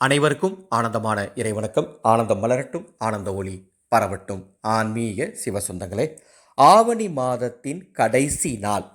அனைவருக்கும் ஆனந்தமான இறைவணக்கம். ஆனந்தம் மலரட்டும் ஆனந்த ஒளி பரவட்டும். ஆன்மீக சிவசொந்தங்களே ஆவணி மாதத்தின் கடைசி நாள்.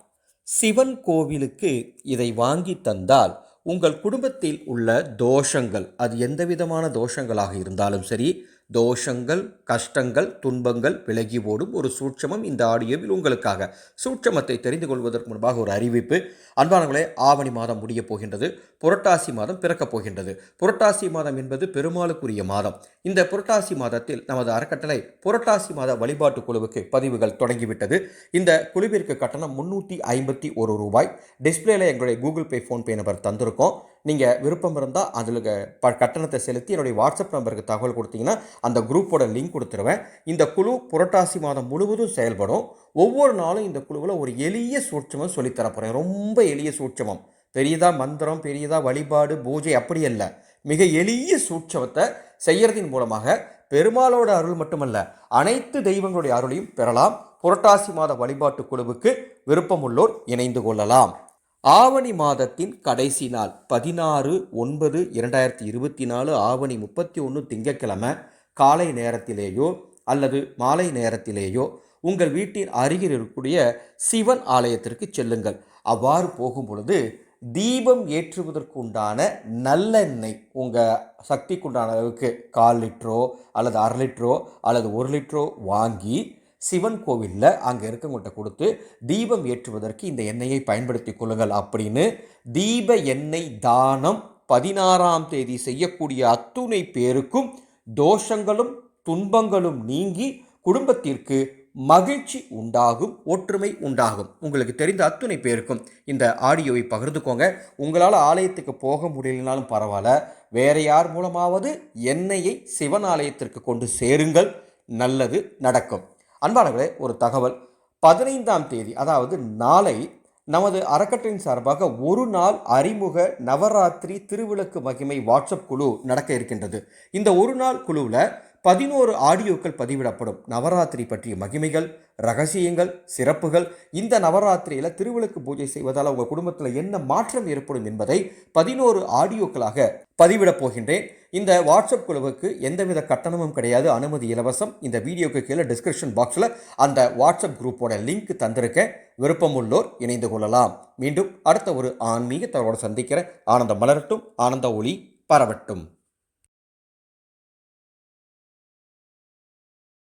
சிவன் கோவிலுக்கு இதை வாங்கி தந்தால் உங்கள் குடும்பத்தில் உள்ள தோஷங்கள் அது எந்த விதமான தோஷங்களாக இருந்தாலும் சரி தோஷங்கள் கஷ்டங்கள் துன்பங்கள் விலகி ஓடும் ஒரு சூட்சமம் இந்த ஆடியோவில் உங்களுக்காக. சூட்சமத்தை தெரிந்து கொள்வதற்கு முன்பாக ஒரு அறிவிப்பு. அன்பானவர்களே ஆவணி மாதம் முடியப் போகின்றது. புரட்டாசி மாதம் பிறக்கப் போகின்றது. புரட்டாசி மாதம் என்பது பெருமாளுக்குரிய மாதம். இந்த புரட்டாசி மாதத்தில் நமது அறக்கட்டளை புரட்டாசி மாத வழிபாட்டு குழுவுக்கு பதிவுகள் தொடங்கிவிட்டது. இந்த குழுவிற்கு கட்டணம் முன்னூற்றி ஐம்பத்தி ஒரு ரூபாய். டிஸ்பிளேல எங்களுடைய கூகுள் பே ஃபோன்பே நம்பர் தந்திருக்கோம். நீங்கள் விருப்பம் இருந்தால் அதில் ப கட்டணத்தை செலுத்தி என்னுடைய வாட்ஸ்அப் நம்பருக்கு தகவல் கொடுத்தீங்கன்னா அந்த குரூப்போட லிங்க் கொடுத்துருவேன். இந்த குழு புரட்டாசி மாதம் முழுவதும் செயல்படும். ஒவ்வொரு நாளும் இந்த குழுவில் ஒரு எளிய சூட்சமம் சொல்லித்தரப்போகிறேன் ரொம்ப எளிய சூட்சமம். பெரியதாக மந்திரம் பெரியதாக வழிபாடு பூஜை அப்படி அல்ல. மிக எளிய சூட்சமத்தை செய்கிறதின் மூலமாக பெருமாளோட அருள் மட்டுமல்ல அனைத்து தெய்வங்களுடைய அருளையும் பெறலாம். புரட்டாசி மாத வழிபாட்டு குழுவுக்கு விருப்பமுள்ளோர் இணைந்து கொள்ளலாம். ஆவணி மாதத்தின் கடைசி நாள் பதினாறு ஒன்பது இரண்டாயிரத்தி இருபத்தி நாலு ஆவணி முப்பத்தி ஒன்று திங்கட்கிழமை காலை நேரத்திலேயோ அல்லது மாலை நேரத்திலேயோ உங்கள் வீட்டின் அருகில் இருக்கக்கூடிய சிவன் ஆலயத்திற்கு செல்லுங்கள். அவ்வாறு போகும் பொழுது தீபம் ஏற்றுவதற்குண்டான நல்லெண்ணெய் உங்கள் சக்திக்குண்டான அளவுக்கு கால் லிட்டரோ அல்லது அரை லிட்டரோ அல்லது ஒரு லிட்டரோ வாங்கி சிவன் கோவிலில் அங்கே இருக்கவங்கள்ட்ட கொடுத்து தீபம் ஏற்றுவதற்கு இந்த எண்ணெயை பயன்படுத்தி கொள்ளுங்கள் அப்படின்னு தீப எண்ணெய் தானம் பதினாறாம் தேதி செய்யக்கூடிய அத்துணை பேருக்கும் தோஷங்களும் துன்பங்களும் நீங்கி குடும்பத்திற்கு மகிழ்ச்சி உண்டாகும் ஒற்றுமை உண்டாகும். உங்களுக்கு தெரிந்த அத்துணை பேருக்கும் இந்த ஆடியோவை பகிர்ந்துக்கோங்க. உங்களால் ஆலயத்துக்கு போக முடியலனாலும் பரவாயில்ல. வேற யார் மூலமாவது எண்ணெயை சிவன் ஆலயத்திற்கு கொண்டு சேருங்கள். நல்லது நடக்கும். அன்பானவர்களே ஒரு தகவல். பதினைந்தாம் தேதி அதாவது நாளை நமது அறக்கட்டளையின் சார்பாக ஒரு நாள் அறிமுக நவராத்திரி திருவிளக்கு மகிமை வாட்ஸ்அப் குழு நடக்க இருக்கின்றது. இந்த ஒரு நாள் குழுவில் பதினோரு ஆடியோக்கள் பதிவிடப்படும். நவராத்திரி பற்றிய மகிமைகள் ரகசியங்கள் சிறப்புகள் இந்த நவராத்திரியில் திருவிளக்கு பூஜை செய்வதால் உங்கள் குடும்பத்தில் என்ன மாற்றம் ஏற்படும் என்பதை பதினோரு ஆடியோக்களாக பதிவிடப் போகின்றேன். இந்த வாட்ஸ்அப் குழுவுக்கு எந்தவித கட்டணமும் கிடையாது. அனுமதி இலவசம். இந்த வீடியோக்கு கீழே டிஸ்கிரிப்ஷன் பாக்ஸில் அந்த வாட்ஸ்அப் குரூப்போட லிங்க் தந்திருக்கேன். விருப்பமுள்ளோர் இணைந்து கொள்ளலாம். மீண்டும் அடுத்த ஒரு ஆன்மீக தகவலோடு சந்திக்கிற ஆனந்தம் மலரட்டும். ஆனந்த ஒளி பரவட்டும்.